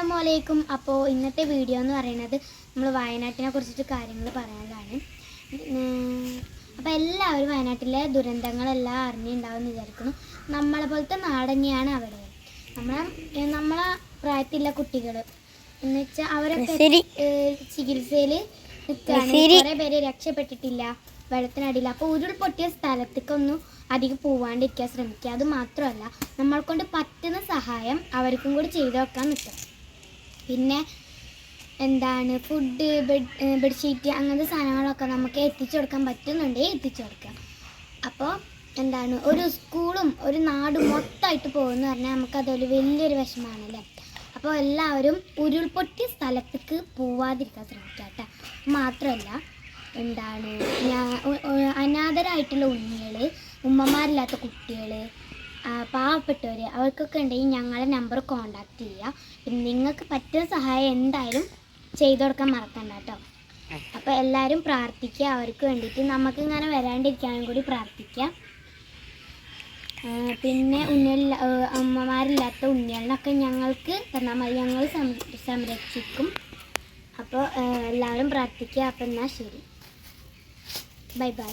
അസ്സലാമു അലൈക്കും അപ്പോൾ ഇന്നത്തെ വീഡിയോ എന്ന് പറയുന്നത് നമ്മൾ വയനാട്ടിനെ കുറിച്ചിട്ട് കാര്യങ്ങൾ പറയാനാണ്. അപ്പോൾ എല്ലാവരും വയനാട്ടിലെ ദുരന്തങ്ങളെല്ലാം അറിഞ്ഞിട്ടുണ്ടാവും എന്ന് വിചാരിക്കുന്നു. നമ്മളെ പോലത്തെ നാട് തന്നെയാണ് അവിടെ. നമ്മളെ നമ്മളെ പ്രായത്തിലുള്ള കുട്ടികൾ എന്ന് വെച്ചാൽ അവരൊക്കെ. ചികിത്സയിൽ കുറേ പേര് രക്ഷപ്പെട്ടിട്ടില്ല. വെള്ളത്തിനടിയിൽ അപ്പോൾ ഉരുൾപൊട്ടിയ സ്ഥലത്തേക്കൊന്നും അധികം പോവാണ്ടിരിക്കാൻ ശ്രമിക്കുക. അത് മാത്രമല്ല നമ്മൾ കൊണ്ട് പറ്റുന്ന സഹായം അവർക്കും കൂടി ചെയ്തു വെക്കാൻ നിൽക്കണം പിന്നെ എന്താണ് ഫുഡ് ബെഡ് ബെഡ്ഷീറ്റ് അങ്ങനത്തെ സാധനങ്ങളൊക്കെ നമുക്ക് എത്തിച്ചു കൊടുക്കാൻ പറ്റുന്നുണ്ടേ എത്തിച്ചു കൊടുക്കാം. അപ്പോൾ എന്താണ് ഒരു സ്കൂളും ഒരു നാടും മൊത്തമായിട്ട് പോകുമെന്ന് പറഞ്ഞാൽ നമുക്കതൊരു വലിയൊരു വിഷമമാണല്ലേ അപ്പോൾ എല്ലാവരും ഉരുൾപൊട്ടിയ സ്ഥലത്തേക്ക് പോവാതിരിക്കാൻ ശ്രമിക്കുക കേട്ടോ. മാത്രമല്ല എന്താണ് ഞാൻ അനാഥരായിട്ടുള്ള ഉണ്ണികൾ ഉമ്മമാരില്ലാത്ത കുട്ടികൾ പാവപ്പെട്ടവർ അവർക്കൊക്കെ ഉണ്ടെങ്കിൽ ഞങ്ങളെ നമ്പർ കോണ്ടാക്ട് ചെയ്യുക. പിന്നെ നിങ്ങൾക്ക് പറ്റുന്ന സഹായം എന്തായാലും ചെയ്തു കൊടുക്കാൻ മറക്കണ്ട കേട്ടോ. അപ്പോൾ എല്ലാരും പ്രാർത്ഥിക്കുക. അവർക്ക് വേണ്ടിയിട്ട് നമുക്ക് ഇങ്ങനെ വരാണ്ടിരിക്കാനും കൂടി പ്രാർത്ഥിക്കുക. പിന്നെ ഉണ്ണികളില്ല അമ്മമാരില്ലാത്ത ഉണ്ണികളിനൊക്കെ ഞങ്ങൾക്ക് തന്നാൽ മതി. ഞങ്ങൾ സംരക്ഷിക്കും. അപ്പോൾ എല്ലാവരും പ്രാർത്ഥിക്കുക. അപ്പം എന്നാൽ ശരി. Bye bye